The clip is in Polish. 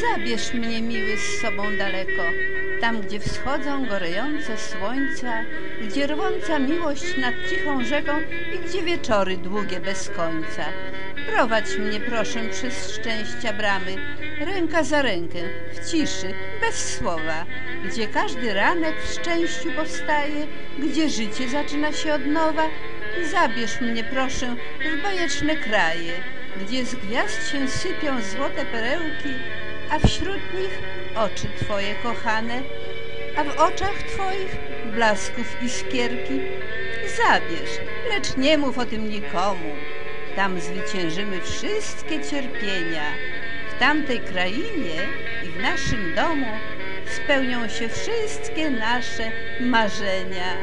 Zabierz mnie, miły, z sobą daleko, tam, gdzie wschodzą gorejące słońca, gdzie rwąca miłość nad cichą rzeką i gdzie wieczory długie bez końca. Prowadź mnie, proszę, przez szczęścia bramy, ręka za rękę, w ciszy, bez słowa, gdzie każdy ranek w szczęściu powstaje, gdzie życie zaczyna się od nowa. Zabierz mnie, proszę, w bajeczne kraje, gdzie z gwiazd się sypią złote perełki, a wśród nich oczy Twoje kochane, a w oczach Twoich blasków iskierki. Zabierz, lecz nie mów o tym nikomu. Tam zwyciężymy wszystkie cierpienia. W tamtej krainie i w naszym domu spełnią się wszystkie nasze marzenia.